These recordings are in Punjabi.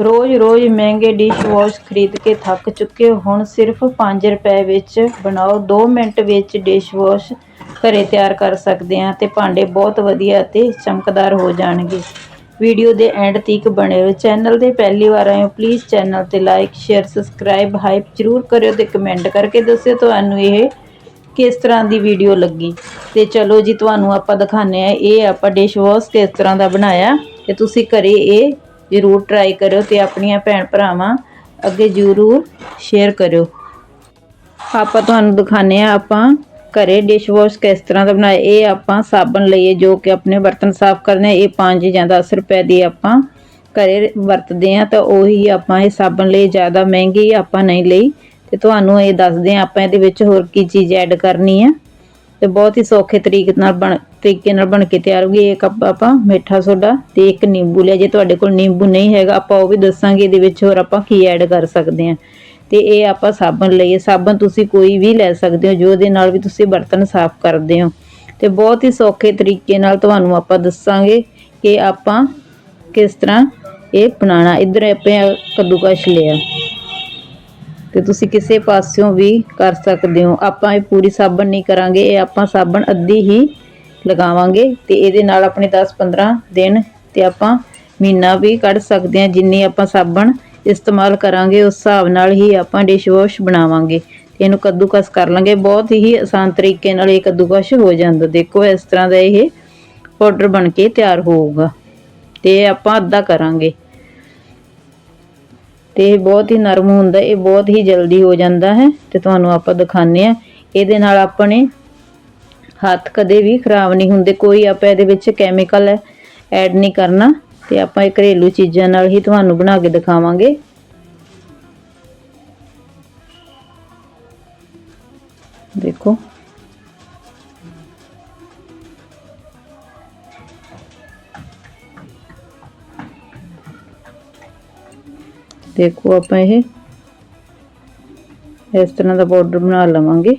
ਰੋਜ਼-ਰੋਜ਼ ਮਹਿੰਗੇ ਡਿਸ਼ ਵਾਸ਼ ਖਰੀਦ ਕੇ ਥੱਕ ਚੁੱਕੇ ਹੁਣ ਸਿਰਫ 5 ਰੁਪਏ ਵਿੱਚ ਬਣਾਓ। 2 ਮਿੰਟ ਵਿੱਚ ਡਿਸ਼ ਵਾਸ਼ ਘਰੇ ਤਿਆਰ ਕਰ ਸਕਦੇ ਹਾਂ ਤੇ ਭਾਂਡੇ ਬਹੁਤ ਵਧੀਆ ਅਤੇ ਚਮਕਦਾਰ ਹੋ ਜਾਣਗੇ। ਵੀਡੀਓ ਦੇ ਐਂਡ ਤੱਕ ਬਣੇ ਰਹੋ। ਚੈਨਲ ਦੇ ਪਹਿਲੀ ਵਾਰ ਆਏ ਹੋ ਪਲੀਜ਼ ਚੈਨਲ ਤੇ ਲਾਈਕ ਸ਼ੇਅਰ ਸਬਸਕ੍ਰਾਈਬ ਹਾਈਪ ਜ਼ਰੂਰ ਕਰਿਓ ਤੇ ਕਮੈਂਟ ਕਰਕੇ ਦੱਸਿਓ ਤੁਹਾਨੂੰ ਇਹ ਕਿਸ ਤਰ੍ਹਾਂ ਦੀ ਵੀਡੀਓ ਲੱਗੀ। ਤੇ ਚਲੋ ਜੀ, ਤੁਹਾਨੂੰ ਆਪਾਂ ਦਿਖਾਣੇ ਆ ਇਹ ਆਪਾਂ ਡਿਸ਼ ਵਾਸ਼ ਕਿਸ ਤਰ੍ਹਾਂ ਦਾ ਬਣਾਇਆ ਤੇ ਤੁਸੀਂ ਘਰੇ ਇਹ ਜ਼ਰੂਰ ਟਰਾਈ ਕਰਿਓ ਤੇ ਆਪਣੀਆਂ ਭੈਣ ਭਰਾਵਾਂ ਅੱਗੇ ਜ਼ਰੂਰ ਸ਼ੇਅਰ ਕਰਿਓ। ਆਪਾਂ ਤੁਹਾਨੂੰ ਦਿਖਾਣੇ ਆ ਆਪਾਂ ਘਰੇ ਡਿਸ਼ ਵਾਸ਼ ਕਿਸ ਤਰ੍ਹਾਂ ਦਾ ਬਣਾਏ ਇਹ ਆਪਾਂ ਸਾਬਣ ਲਈਏ ਜੋ ਕਿ ਆਪਣੇ ਬਰਤਨ ਸਾਫ਼ ਕਰਨੇ ਇਹ 5 ਜਾਂ 10 ਰੁਪਏ ਦੀ ਆਪਾਂ ਘਰੇ ਵਰਤਦੇ ਆ ਤਾਂ ਉਹੀ ਆਪਾਂ ਇਹ ਸਾਬਣ ਲਈ ਜ਼ਿਆਦਾ ਮਹਿੰਗੀ ਆਪਾਂ ਨਹੀਂ ਲਈ। ਤੇ ਤੁਹਾਨੂੰ ਇਹ ਦੱਸਦੇ ਆ ਆਪਾਂ ਇਹਦੇ ਵਿੱਚ ਹੋਰ ਕੀ ਚੀਜ਼ ਐਡ ਕਰਨੀ ਆ। ਤੇ ਬਹੁਤ ਹੀ ਸੌਖੇ ਤਰੀਕੇ ਨਾਲ ਬਣ ਤਰੀਕੇ ਨਾਲ ਬਣ ਕੇ ਤਿਆਰ ਹੋ ਹੋਗੀ ਇੱਕ ਕੱਪ ਆਪਾਂ ਮਿੱਠਾ ਸੋਡਾ ਤੇ ਇੱਕ ਨਿੰਬੂ ਲਿਆ। ਜੇ ਤੁਹਾਡੇ ਕੋਲ ਨਿੰਬੂ ਨਹੀਂ ਹੈਗਾ, ਆਪਾਂ ਉਹ ਵੀ ਦੱਸਾਂਗੇ ਇਹਦੇ ਵਿੱਚ ਹੋਰ ਆਪਾਂ ਕੀ ਐਡ ਕਰ ਸਕਦੇ ਹਾਂ। ਤੇ ਇਹ ਆਪਾਂ ਸਾਬਣ ਲਈਏ। ਸਾਬਣ ਤੁਸੀਂ ਕੋਈ ਵੀ ਲੈ ਸਕਦੇ ਹੋ, ਜੋ ਦੇ ਨਾਲ ਵੀ ਤੁਸੀਂ ਬਰਤਨ ਸਾਫ਼ ਕਰਦੇ ਹੋ। ਤੇ ਬਹੁਤ ਹੀ ਸੌਖੇ ਤਰੀਕੇ ਨਾਲ ਤੁਹਾਨੂੰ ਆਪਾਂ ਦੱਸਾਂਗੇ ਕਿ ਆਪਾਂ ਕਿਸ ਤਰ੍ਹਾਂ ਇਹ ਬਣਾਉਣਾ। ਇਧਰ ਆਪਾਂ ਕੱਦੂਕਸ਼ ਲਿਆ। ਤੇ ਤੁਸੀਂ ਕਿਸੇ ਪਾਸਿਓਂ ਵੀ ਕਰ ਸਕਦੇ ਹੋ। ਆਪਾਂ ਇਹ ਪੂਰੀ ਸਾਬਣ ਨਹੀਂ ਕਰਾਂਗੇ। ਇਹ ਆਪਾਂ ਸਾਬਣ ਅੱਧੀ ਹੀ ਲਗਾਵਾਂਗੇ ਤੇ ਇਹਦੇ ਨਾਲ ਆਪਣੇ 10-15 ਦਿਨ ਤੇ ਆਪਾਂ ਮਹੀਨਾ ਵੀ ਕੱਢ ਸਕਦੇ ਹਾਂ, ਜਿੰਨੀ ਆਪਾਂ ਸਾਬਣ ਇਸਤੇਮਾਲ ਕਰਾਂਗੇ, ਉਸ ਹਿਸਾਬ ਨਾਲ ਹੀ ਆਪਾਂ ਡਿਸ਼ ਵਾਸ਼ ਬਣਾਵਾਂਗੇ। ਇਹਨੂੰ ਕੱਦੂਕਸ ਕਰ ਲਾਂਗੇ। ਬਹੁਤ ਹੀ ਆਸਾਨ ਤਰੀਕੇ ਨਾਲ ਇਹ ਕੱਦੂਕਸ ਹੋ ਜਾਂਦਾ। ਦੇਖੋ, ਇਸ ਤਰ੍ਹਾਂ ਦਾ ਇਹ ਪਾਊਡਰ ਬਣ ਕੇ ਤਿਆਰ ਹੋਊਗਾ। ਤੇ ਇਹ ਆਪਾਂ ਅੱਧਾ ਕਰਾਂਗੇ। ਤੇ ਇਹ ਬਹੁਤ ਹੀ ਨਰਮ ਹੁੰਦਾ। ਇਹ ਬਹੁਤ ਹੀ ਜਲਦੀ ਹੋ ਜਾਂਦਾ ਹੈ। ਤੇ ਤੁਹਾਨੂੰ ਆਪਾਂ ਦਿਖਾਣੇ ਆ ਇਹਦੇ ਨਾਲ ਆਪਣੇ ਹੱਥ ਕਦੇ ਵੀ ਖਰਾਬ ਨਹੀਂ ਹੁੰਦੇ, ਕੋਈ ਆਪਾਂ ਇਹਦੇ ਵਿੱਚ ਕੈਮੀਕਲ ਐਡ ਨਹੀਂ ਕਰਨਾ, ਤੇ ਆਪਾਂ ਇਹ ਘਰੇਲੂ ਚੀਜ਼ਾਂ ਨਾਲ ਹੀ ਤੁਹਾਨੂੰ ਬਣਾ ਕੇ ਦਿਖਾਵਾਂਗੇ। ਦੇਖੋ। ਦੇਖੋ ਆਪਾਂ ਇਹ, ਇਸ ਤਰ੍ਹਾਂ ਦਾ ਬਾਰਡਰ ਬਣਾ ਲਵਾਂਗੇ।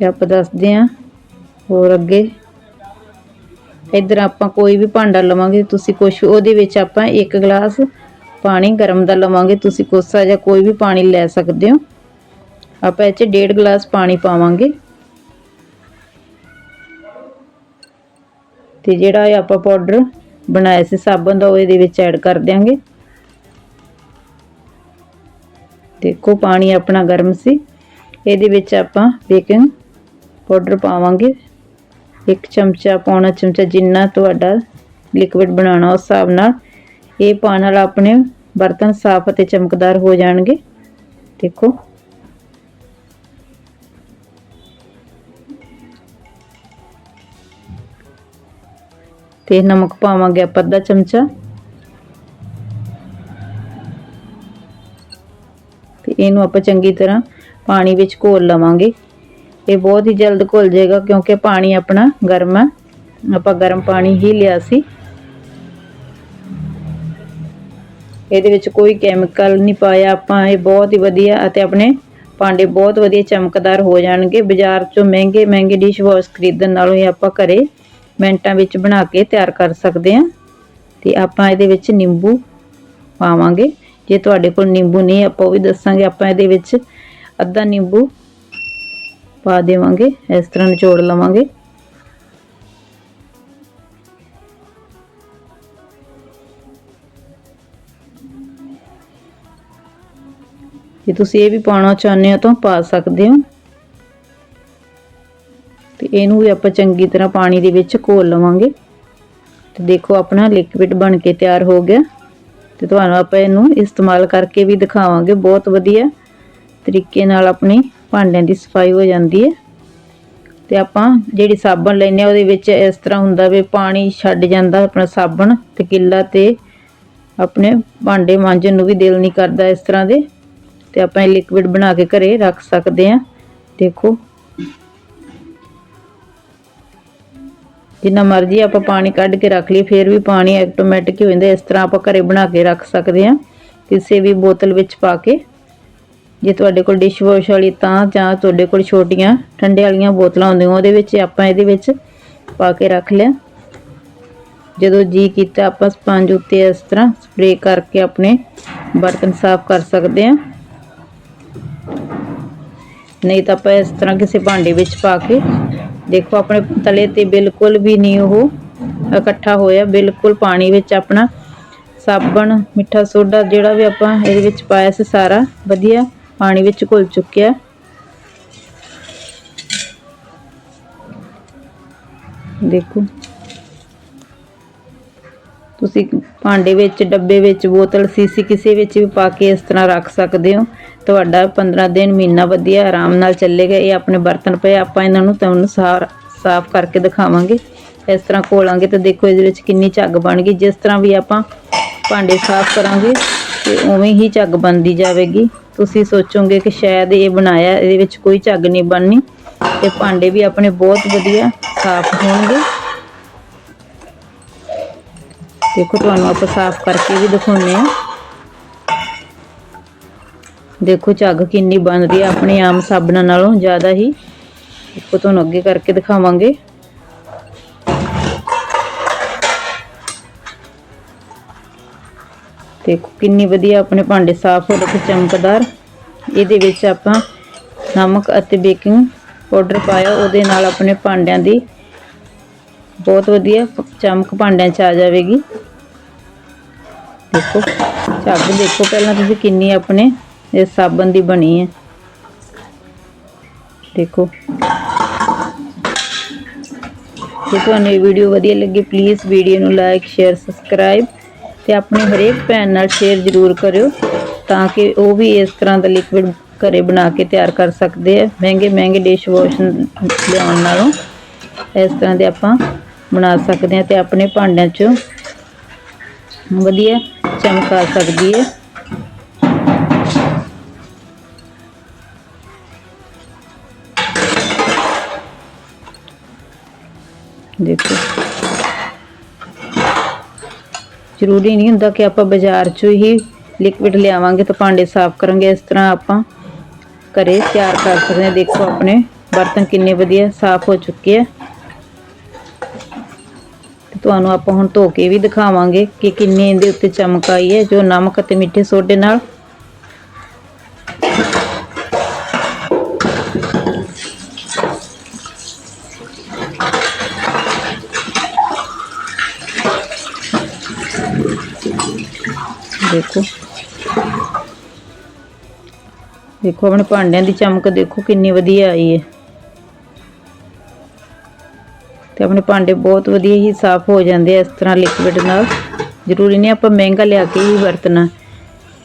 ਤੇ ਆਪਾਂ ਦੱਸਦੇ ਹਾਂ। ਹੋਰ ਅੱਗੇ। ਇੱਧਰ ਆਪਾਂ ਕੋਈ ਵੀ ਭਾਂਡਾ ਲਵਾਂਗੇ, ਤੁਸੀਂ ਕੁਛ ਉਹਦੇ ਵਿੱਚ ਆਪਾਂ ਇੱਕ ਗਲਾਸ ਪਾਣੀ ਗਰਮ ਦਾ ਲਵਾਂਗੇ। ਤੁਸੀਂ ਕੋਸਾ ਜਾਂ ਕੋਈ ਵੀ ਪਾਣੀ ਲੈ ਸਕਦੇ ਹੋ। ਆਪਾਂ ਇਹ 'ਚ ਡੇਢ ਗਲਾਸ ਪਾਣੀ ਪਾਵਾਂਗੇ। ਤੇ ਜਿਹੜਾ ਇਹ ਆਪਾਂ ਪਾਊਡਰ ਬਣਾਇਆ ਸੀ, ਸਾਬਣ ਦਾ, ਉਹ ਇਹਦੇ ਵਿੱਚ ਐਡ ਕਰ ਦਿਆਂਗੇ। ਦੇਖੋ, ਪਾਣੀ ਆਪਣਾ ਗਰਮ ਸੀ। ਇਹਦੇ ਵਿੱਚ ਆਪਾਂ ਬੇਕਿੰਗ ਪਾਊਡਰ ਪਾਵਾਂਗੇ। ਇੱਕ ਚਮਚਾ ਪੌਣਾ ਚਮਚਾ ਜਿੰਨਾ ਤੁਹਾਡਾ ਲਿਕਵਿਡ ਬਣਾਉਣਾ ਉਸ ਹਿਸਾਬ ਨਾਲ। ਇਹ ਪਾਣ ਨਾਲ ਆਪਣੇ ਬਰਤਨ ਸਾਫ਼ ਅਤੇ ਚਮਕਦਾਰ ਹੋ ਜਾਣਗੇ। ਦੇਖੋ। ਤੇ ਨਮਕ ਪਾਵਾਂਗੇ ਆਪਾਂ ਅੱਧਾ ਚਮਚਾ। ਤੇ ਇਹਨੂੰ ਆਪਾਂ ਚੰਗੀ ਤਰ੍ਹਾਂ ਪਾਣੀ ਵਿੱਚ ਘੋਲ ਲਵਾਂਗੇ। ਇਹ ਬਹੁਤ ਹੀ ਜਲਦ ਘੁਲ ਜਾਏਗਾ ਕਿਉਂਕਿ ਪਾਣੀ ਆਪਣਾ ਗਰਮ ਹੈ ਆਪਾਂ ਗਰਮ ਪਾਣੀ ਹੀ ਲਿਆ ਸੀ। ਇਹਦੇ ਵਿੱਚ ਕੋਈ ਕੈਮੀਕਲ ਨਹੀਂ ਪਾਇਆ ਆਪਾਂ, ਇਹ ਬਹੁਤ ਹੀ ਵਧੀਆ ਅਤੇ ਆਪਣੇ ਭਾਂਡੇ ਬਹੁਤ ਵਧੀਆ ਚਮਕਦਾਰ ਹੋ ਜਾਣਗੇ। ਬਾਜ਼ਾਰ ਚੋਂ ਮਹਿੰਗੇ ਮਹਿੰਗੇ ਡਿਸ਼ ਵਾਸ਼ ਖਰੀਦਣ ਨਾਲੋਂ ਇਹ ਆਪਾਂ ਘਰੇ ਮਿੰਟਾਂ ਵਿੱਚ ਬਣਾ ਕੇ ਤਿਆਰ ਕਰ ਸਕਦੇ ਹਾਂ। ਤੇ ਆਪਾਂ ਇਹਦੇ ਵਿੱਚ ਨਿੰਬੂ ਪਾਵਾਂਗੇ। ਜੇ ਤੁਹਾਡੇ ਕੋਲ ਨਿੰਬੂ ਨਹੀਂ, ਆਪਾਂ ਉਹ ਵੀ ਦੱਸਾਂਗੇ। ਆਪਾਂ ਇਹਦੇ ਵਿੱਚ ਅੱਧਾ ਨਿੰਬੂ ਪਾ ਦੇਵਾਂਗੇ, ਇਸ ਤਰ੍ਹਾਂ ਨਿਚੋੜ ਲਵਾਂਗੇ। ਜੇ ਤੁਸੀਂ ਇਹ ਵੀ ਪਾਉਣਾ ਚਾਹੁੰਦੇ ਹੋ ਤਾਂ ਪਾ ਸਕਦੇ ਹੋ। ਤੇ ਇਹਨੂੰ ਵੀ ਆਪਾਂ ਚੰਗੀ ਤਰ੍ਹਾਂ ਪਾਣੀ ਦੇ ਵਿੱਚ ਘੋਲ ਲਵਾਂਗੇ। ਤੇ ਦੇਖੋ ਆਪਣਾ ਲਿਕਵਿਡ ਬਣ ਕੇ ਤਿਆਰ ਹੋ ਗਿਆ। ਤੇ ਤੁਹਾਨੂੰ ਆਪਾਂ ਇਹਨੂੰ ਇਸਤੇਮਾਲ ਕਰਕੇ ਵੀ ਦਿਖਾਵਾਂਗੇ। ਬਹੁਤ ਵਧੀਆ ਤਰੀਕੇ ਨਾਲ ਆਪਣੀ ਭਾਂਡਿਆਂ ਦੀ ਸਫ਼ਾਈ ਹੋ ਜਾਂਦੀ ਹੈ। ਤੇ ਆਪਾਂ ਜਿਹੜੀ ਸਾਬਣ ਲੈਨੇ ਆ ਉਹਦੇ ਵਿੱਚ ਇਸ ਤਰ੍ਹਾਂ ਹੁੰਦਾ ਵੀ ਪਾਣੀ ਛੱਡ ਜਾਂਦਾ ਆਪਣਾ ਸਾਬਣ ਤੇ ਕਿੱਲਾ ਤੇ ਆਪਣੇ ਭਾਂਡੇ ਮਾਂਜਣ ਨੂੰ ਵੀ ਦਿਲ ਨਹੀਂ ਕਰਦਾ ਇਸ ਤਰ੍ਹਾਂ ਦੇ। ਤੇ ਆਪਾਂ ਇਹ ਲਿਕਵਿਡ ਬਣਾ ਕੇ ਘਰੇ ਰੱਖ ਸਕਦੇ ਆ ਦੇਖੋ। ਜਿੰਨਾ ਮਰਜ਼ੀ ਆਪਾਂ ਪਾਣੀ ਕੱਢ ਕੇ ਰੱਖ ਲਈਏ, ਫਿਰ ਵੀ ਪਾਣੀ ਆਟੋਮੈਟਿਕ ਹੀ ਹੋ ਜਾਂਦਾ। ਇਸ ਤਰ੍ਹਾਂ ਆਪਾਂ ਘਰੇ ਬਣਾ ਕੇ ਰੱਖ ਸਕਦੇ ਆ ਕਿਸੇ ਵੀ ਬੋਤਲ ਵਿੱਚ ਪਾ ਕੇ। ਜੇ ਤੁਹਾਡੇ ਕੋਲ ਡਿਸ਼ ਵਾਸ਼ ਵਾਲੀ ਤਾਂ ਜਾਂ ਤੁਹਾਡੇ ਕੋਲ ਛੋਟੀਆਂ ਠੰਡੇ ਵਾਲੀਆਂ ਬੋਤਲਾਂ ਹੁੰਦੀਆਂ, ਉਹਦੇ ਵਿੱਚ ਆਪਾਂ ਇਹਦੇ ਵਿੱਚ ਪਾ ਕੇ ਰੱਖ ਲਿਆ। ਜਦੋਂ ਜੀ ਕੀਤਾ ਆਪਾਂ ਸਪੰਜ ਉੱਤੇ ਇਸ ਤਰ੍ਹਾਂ ਸਪਰੇਅ ਕਰਕੇ ਆਪਣੇ ਬਰਤਨ ਸਾਫ਼ ਕਰ ਸਕਦੇ ਹਾਂ। ਨਹੀਂ ਤਾਂ ਆਪਾਂ ਇਸ ਤਰ੍ਹਾਂ ਕਿਸੇ ਭਾਂਡੇ ਵਿੱਚ ਪਾ ਕੇ, ਦੇਖੋ ਆਪਣੇ ਤਲੇ ਤੇ ਬਿਲਕੁਲ ਵੀ ਨਹੀਂ ਉਹ ਇਕੱਠਾ ਹੋਇਆ, ਬਿਲਕੁਲ ਪਾਣੀ ਵਿੱਚ ਆਪਣਾ ਸਾਬਣ, ਮਿੱਠਾ ਸੋਡਾ ਜਿਹੜਾ ਵੀ ਆਪਾਂ ਇਹਦੇ ਵਿੱਚ ਪਾਇਆ ਸੀ ਸਾਰਾ ਵਧੀਆ ਪਾਣੀ ਵਿੱਚ ਘੁਲ ਚੁੱਕਿਆ ਦੇਖੋ। ਤੁਸੀਂ ਭਾਂਡੇ ਵਿੱਚ, ਡੱਬੇ ਵਿੱਚ, ਬੋਤਲ, ਸੀਸੀ ਕਿਸੇ ਵਿੱਚ ਵੀ ਪਾ ਕੇ ਇਸ ਤਰ੍ਹਾਂ ਰੱਖ ਸਕਦੇ ਹੋ। ਤੁਹਾਡਾ 15 ਦਿਨ, ਮਹੀਨਾ ਵਧੀਆ ਆਰਾਮ ਨਾਲ ਚੱਲੇਗਾ। ਇਹ ਆਪਣੇ ਬਰਤਨ ਪਏ, ਆਪਾਂ ਇਹਨਾਂ ਨੂੰ ਤੁਹਾਨੂੰ ਸਾਫ਼ ਕਰਕੇ ਦਿਖਾਵਾਂਗੇ। ਇਸ ਤਰ੍ਹਾਂ ਘੋਲਾਂਗੇ ਤਾਂ ਦੇਖੋ ਇਹਦੇ ਵਿੱਚ ਕਿੰਨੀ ਝੱਗ ਬਣ ਗਈ। ਜਿਸ ਤਰ੍ਹਾਂ ਵੀ ਆਪਾਂ ਭਾਂਡੇ ਸਾਫ਼ ਕਰਾਂਗੇ, ਤੇ ਉਵੇਂ ਹੀ ਝੱਗ ਬਣਦੀ ਜਾਵੇਗੀ। ਤੁਸੀਂ ਸੋਚੋਗੇ ਕਿ ਸ਼ਾਇਦ ਇਹ ਬਣਾਇਆ, ਇਹਦੇ ਵਿੱਚ ਕੋਈ ਝੱਗ ਨਹੀਂ ਬਣਨੀ। ਤੇ ਭਾਂਡੇ ਵੀ ਆਪਣੇ ਬਹੁਤ ਵਧੀਆ ਸਾਫ਼ ਹੋਣਗੇ। ਦੇਖੋ, ਤੁਹਾਨੂੰ ਆਪਾਂ ਸਾਫ਼ ਕਰਕੇ ਵੀ ਦਿਖਾਉਂਦੇ ਆ ਦੇਖੋ, ਝੱਗ ਕਿੰਨੀ ਬਣ ਰਹੀ ਹੈ ਆਪਣੇ ਆਮ ਸਾਬਣਾਂ ਨਾਲੋਂ ਜ਼ਿਆਦਾ ਹੀ। ਦੇਖੋ, ਤੁਹਾਨੂੰ ਅੱਗੇ ਕਰਕੇ ਦਿਖਾਵਾਂਗੇ। ਦੇਖੋ ਕਿੰਨੀ ਵਧੀਆ ਆਪਣੇ ਭਾਂਡੇ ਸਾਫ਼ ਹੋ ਰਹੇ ਚਮਕਦਾਰ। ਇਹਦੇ ਵਿੱਚ ਆਪਾਂ ਨਮਕ ਅਤੇ ਬੇਕਿੰਗ ਪਾਊਡਰ ਪਾਇਆ। ਉਹਦੇ ਨਾਲ ਆਪਣੇ ਭਾਂਡਿਆਂ ਦੀ ਬਹੁਤ ਵਧੀਆ ਚਮਕ ਭਾਂਡਿਆਂ 'ਚ ਆ ਜਾਵੇਗੀ। ਦੇਖੋ, ਝੱਗ ਦੇਖੋ ਪਹਿਲਾਂ ਤੁਸੀਂ ਕਿੰਨੀ ਆਪਣੇ ਇਹ ਸਾਬਣ ਦੀ ਬਣੀ ਹੈ। ਦੇਖੋ। ਜੇ ਤੁਹਾਨੂੰ ਇਹ ਵੀਡੀਓ ਵਧੀਆ ਲੱਗੀ ਪਲੀਜ਼ ਵੀਡੀਓ ਨੂੰ ਲਾਈਕ ਸ਼ੇਅਰ ਸਬਸਕ੍ਰਾਈਬ ਤੇ ਆਪਣੀ ਹਰੇਕ ਭੈਣ ਨਾਲ ਸ਼ੇਅਰ ਜ਼ਰੂਰ ਕਰਿਓ ਤਾਂ ਕਿ ਉਹ ਵੀ ਇਸ ਤਰ੍ਹਾਂ ਦਾ ਲਿਕਵਿਡ ਘਰੇ ਬਣਾ ਕੇ ਤਿਆਰ ਕਰ ਸਕਦੇ ਆ। ਮਹਿੰਗੇ ਮਹਿੰਗੇ ਡਿਸ਼ ਵਾਸ਼ ਲਿਆਉਣ ਨਾਲੋਂ ਇਸ ਤਰ੍ਹਾਂ ਦੇ ਆਪਾਂ ਬਣਾ ਸਕਦੇ ਆ ਤੇ ਆਪਣੇ ਭਾਂਡਿਆਂ 'ਚ ਵਧੀਆ ਚਮਕ ਆ ਸਕਦੀ ਹੈ। ਦੇਖੋ। ਜ਼ਰੂਰੀ ਨਹੀਂ ਹੁੰਦਾ ਕਿ ਆਪਾਂ ਬਾਜ਼ਾਰ 'ਚੋਂ ਹੀ ਲਿਕਵਿਡ ਲਿਆਵਾਂਗੇ ਤਾਂ ਭਾਂਡੇ ਸਾਫ਼ ਕਰਾਂਗੇ, ਇਸ ਤਰ੍ਹਾਂ ਆਪਾਂ ਘਰੇ ਤਿਆਰ ਕਰ ਸਕਦੇ ਹਾਂ। ਦੇਖੋ, ਆਪਣੇ ਬਰਤਨ ਕਿੰਨੇ ਵਧੀਆ ਸਾਫ਼ ਹੋ ਚੁੱਕੇ ਆ। ਤੁਹਾਨੂੰ ਆਪਾਂ ਹੁਣ ਧੋ ਕੇ ਵੀ ਦਿਖਾਵਾਂਗੇ ਕਿ ਕਿੰਨੇ ਇਹਦੇ ਉੱਤੇ ਚਮਕ ਆਈ ਹੈ, ਜੋ ਨਮਕ ਅਤੇ ਮਿੱਠੇ ਸੋਡੇ ਨਾਲ ਦੇਖੋ। ਦੇਖੋ ਆਪਣੇ ਭਾਂਡਿਆਂ ਦੀ ਚਮਕ ਦੇਖੋ, ਕਿੰਨੀ ਵਧੀਆ ਆਈ ਹੈ ਤੇ ਆਪਣੇ ਭਾਂਡੇ ਬਹੁਤ ਵਧੀਆ ਹੀ ਸਾਫ਼ ਹੋ ਜਾਂਦੇ ਆ ਇਸ ਤਰ੍ਹਾਂ ਲਿਕਵਿਡ ਨਾਲ। ਜ਼ਰੂਰੀ ਨਹੀਂ ਆਪਾਂ ਮਹਿੰਗਾ ਲਿਆ ਕੇ ਹੀ ਵਰਤਣਾ।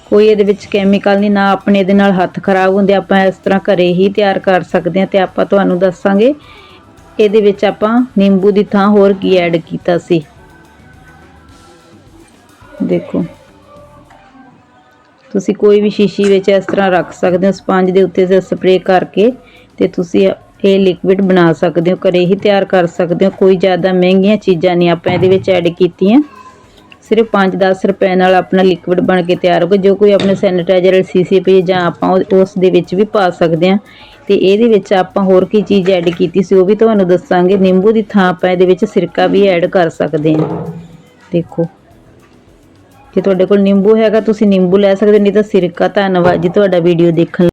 ਕੋਈ ਇਹਦੇ ਵਿੱਚ ਕੈਮੀਕਲ ਨਹੀਂ, ਨਾ ਆਪਣੇ ਇਹਦੇ ਨਾਲ ਹੱਥ ਖਰਾਬ ਹੁੰਦੇ, ਆਪਾਂ ਇਸ ਤਰ੍ਹਾਂ ਘਰੇ ਹੀ ਤਿਆਰ ਕਰ ਸਕਦੇ ਹਾਂ ਤੇ ਆਪਾਂ ਤੁਹਾਨੂੰ ਦੱਸਾਂਗੇ। ਇਹਦੇ ਵਿੱਚ ਆਪਾਂ ਨਿੰਬੂ ਦੀ ਥਾਂ ਹੋਰ ਕੀ ਐਡ ਕੀਤਾ ਸੀ। ਦੇਖੋ। ਤੁਸੀਂ ਕੋਈ ਵੀ ਸ਼ੀਸ਼ੀ ਵਿੱਚ ਇਸ ਤਰ੍ਹਾਂ ਰੱਖ ਸਕਦੇ ਹੋ, ਸਪੰਜ ਦੇ ਉੱਤੇ ਸਪਰੇਅ ਕਰਕੇ ਤੇ ਤੁਸੀਂ ਇਹ ਲਿਕਵਿਡ ਬਣਾ ਸਕਦੇ ਹੋ, ਘਰੇ ਹੀ ਤਿਆਰ ਕਰ ਸਕਦੇ ਹੋ। ਕੋਈ ਜ਼ਿਆਦਾ ਮਹਿੰਗੀਆਂ ਚੀਜ਼ਾਂ ਨਹੀਂ, ਆਪਾਂ ਇਹਦੇ ਵਿੱਚ ਐਡ ਕੀਤੀਆਂ। ਸਿਰਫ 5-10 ਰੁਪਏ ਨਾਲ ਆਪਣਾ ਲਿਕਵਿਡ ਬਣ ਕੇ ਤਿਆਰ ਹੋਗਾ ਜੋ ਕੋਈ ਆਪਣੇ ਸੈਨੀਟਾਈਜ਼ਰ ਸੀਸੀ ਪੀ ਜਾਂ ਆਪਾਂ ਉਹ- ਉਸ ਦੇ ਵਿੱਚ ਵੀ ਪਾ ਸਕਦੇ ਹਾਂ। ਤੇ ਇਹਦੇ ਵਿੱਚ ਆਪਾਂ ਹੋਰ ਕੀ ਚੀਜ਼ ਐਡ ਕੀਤੀ ਸੀ, ਉਹ ਵੀ ਤੁਹਾਨੂੰ ਦੱਸਾਂਗੇ। ਨਿੰਬੂ ਦੀ ਥਾਂ ਆਪਾਂ ਇਹਦੇ ਵਿੱਚ ਸਿਰਕਾ ਵੀ ਐਡ ਕਰ ਸਕਦੇ ਹਾਂ। ਦੇਖੋ। ਜੇ ਤੁਹਾਡੇ ਕੋਲ ਨਿੰਬੂ ਹੈਗਾ ਤੁਸੀਂ ਨਿੰਬੂ ਲੈ ਸਕਦੇ ਹੋ, ਨਹੀਂ ਤਾਂ ਸਿਰਕਾ ਧੰਨਵਾਦ ਜੀ ਤੁਹਾਡਾ ਵੀਡੀਓ ਦੇਖਣ ਲਈ।